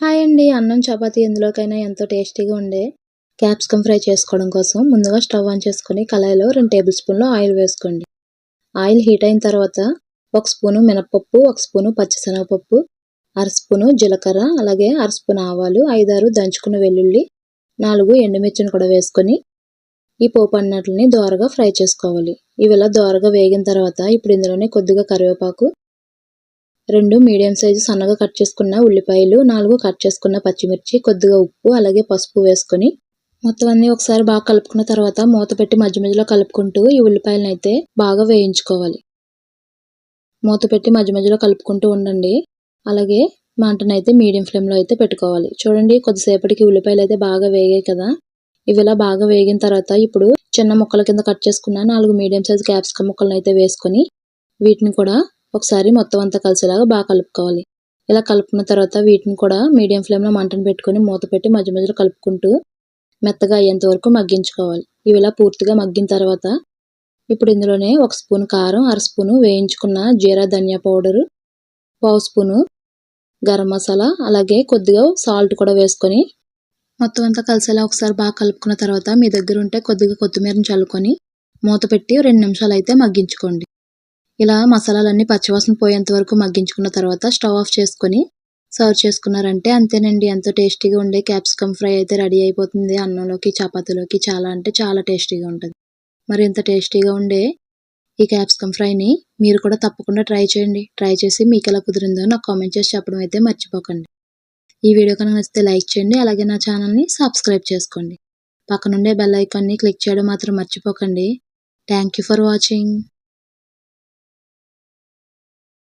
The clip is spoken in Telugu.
హాయ్ అండి. అన్నం చపాతీ ఎందులోకైనా ఎంతో టేస్టీగా ఉండే క్యాప్సికమ్ ఫ్రై చేసుకోవడం కోసం ముందుగా స్టవ్ ఆన్ చేసుకొని కళాయిలో రెండు టేబుల్ స్పూన్లు ఆయిల్ వేసుకోండి. ఆయిల్ హీట్ అయిన తర్వాత ఒక స్పూను మినపప్పు ఒక స్పూను పచ్చిశనగపప్పు అర స్పూను జీలకర్ర అలాగే అర స్పూన్ ఆవాలు ఐదారు దంచుకున్న వెల్లుల్లి నాలుగు ఎండుమిర్చిని కూడా వేసుకొని ఈ పోపు అన్నట్లని దోరగా ఫ్రై చేసుకోవాలి. ఇవి ఇలా దోరగా వేగిన తర్వాత ఇప్పుడు ఇందులోనే కొద్దిగా కరివేపాకు రెండు మీడియం సైజు సన్నగా కట్ చేసుకున్న ఉల్లిపాయలు నాలుగు కట్ చేసుకున్న పచ్చిమిర్చి కొద్దిగా ఉప్పు అలాగే పసుపు వేసుకొని మొత్తం అన్ని ఒకసారి బాగా కలుపుకున్న తర్వాత మూత పెట్టి మధ్య మధ్యలో కలుపుకుంటూ ఈ ఉల్లిపాయలను అయితే బాగా వేయించుకోవాలి. మూత పెట్టి మధ్య మధ్యలో కలుపుకుంటూ ఉండండి. అలాగే మంటనైతే మీడియం ఫ్లేమ్లో అయితే పెట్టుకోవాలి. చూడండి కొద్దిసేపటికి ఉల్లిపాయలు అయితే బాగా వేగాయి కదా. ఇవి ఇలా బాగా వేగిన తర్వాత ఇప్పుడు చిన్న ముక్కల కింద కట్ చేసుకున్న నాలుగు మీడియం సైజ్ క్యాప్సికమ్ ముక్కలను అయితే వేసుకొని వీటిని కూడా ఒకసారి మొత్తం అంతా కలిసేలాగా బాగా కలుపుకోవాలి. ఇలా కలుపుకున్న తర్వాత వీటిని కూడా మీడియం ఫ్లేమ్లో మంటను పెట్టుకొని మూత పెట్టి మధ్య మధ్యలో కలుపుకుంటూ మెత్తగా అయ్యేంత వరకు మగ్గించుకోవాలి. ఇవి ఇలా పూర్తిగా మగ్గిన తర్వాత ఇప్పుడు ఇందులోనే ఒక స్పూన్ కారం అర స్పూను వేయించుకున్న జీరా ధనియా పౌడరు పావు స్పూను గరం మసాలా అలాగే కొద్దిగా సాల్ట్ కూడా వేసుకొని మొత్తం అంతా కలిసేలా ఒకసారి బాగా కలుపుకున్న తర్వాత మీ దగ్గర ఉంటే కొద్దిగా కొత్తిమీరని చల్లుకొని మూత పెట్టి రెండు నిమిషాలు అయితే మగ్గించుకోండి. ఇలా మసాలాలన్నీ పచ్చివాసన పోయేంత వరకు మగ్గించుకున్న తర్వాత స్టవ్ ఆఫ్ చేసుకొని సర్వ్ చేసుకున్నారంటే అంతేనండి. ఎంతో టేస్టీగా ఉండే క్యాప్సికమ్ ఫ్రై అయితే రెడీ అయిపోతుంది. అన్నంలోకి చపాతీలోకి చాలా అంటే చాలా టేస్టీగా ఉంటుంది. మరి ఇంత టేస్టీగా ఉండే ఈ క్యాప్సికమ్ ఫ్రైని మీరు కూడా తప్పకుండా ట్రై చేయండి. ట్రై చేసి మీకు ఎలా కుదిరిందో నాకు కామెంట్ చేసి చెప్పడం అయితే మర్చిపోకండి. ఈ వీడియో కనుక నచ్చితే లైక్ చేయండి. అలాగే నా ఛానల్ని సబ్స్క్రైబ్ చేసుకోండి. పక్కనుండే బెల్ ఐకాన్ని క్లిక్ చేయడం మాత్రం మర్చిపోకండి. Thank you for watching.